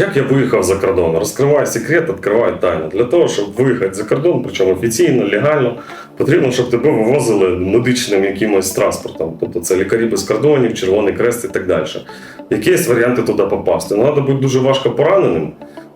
Як я виїхав за кордон? Розкриваю секрет, відкриваю тайну. Для того, щоб виїхати за кордон, причому офіційно, легально, потрібно, щоб тебе вивозили медичним якимось транспортом. Тобто це лікарі без кордонів, Червоний Крест і так далі. Які є варіанти туди попасти? Ну, треба бути дуже важко пораненим.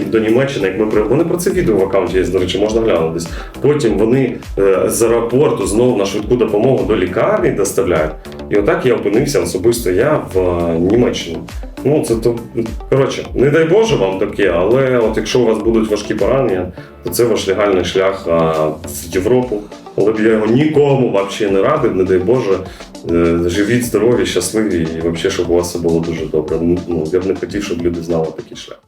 до Німеччини, як ми при вони про це відео в аккаунті є, до речі, можна глянутись. Потім вони е, з аеропорту знову на швидку допомогу до лікарні доставляють. І отак я опинився особисто я в е, Німеччині. Ну, це то коротше, не дай Боже вам таке, але от якщо у вас будуть важкі поранення, то це ваш легальний шлях а, в Європу. Але б я його нікому взагалі не радив, не дай Боже. Е, Живіть здорові, щасливі і взагалі, щоб у вас все було дуже добре. Ну, я б не хотів, щоб люди знали такий шлях.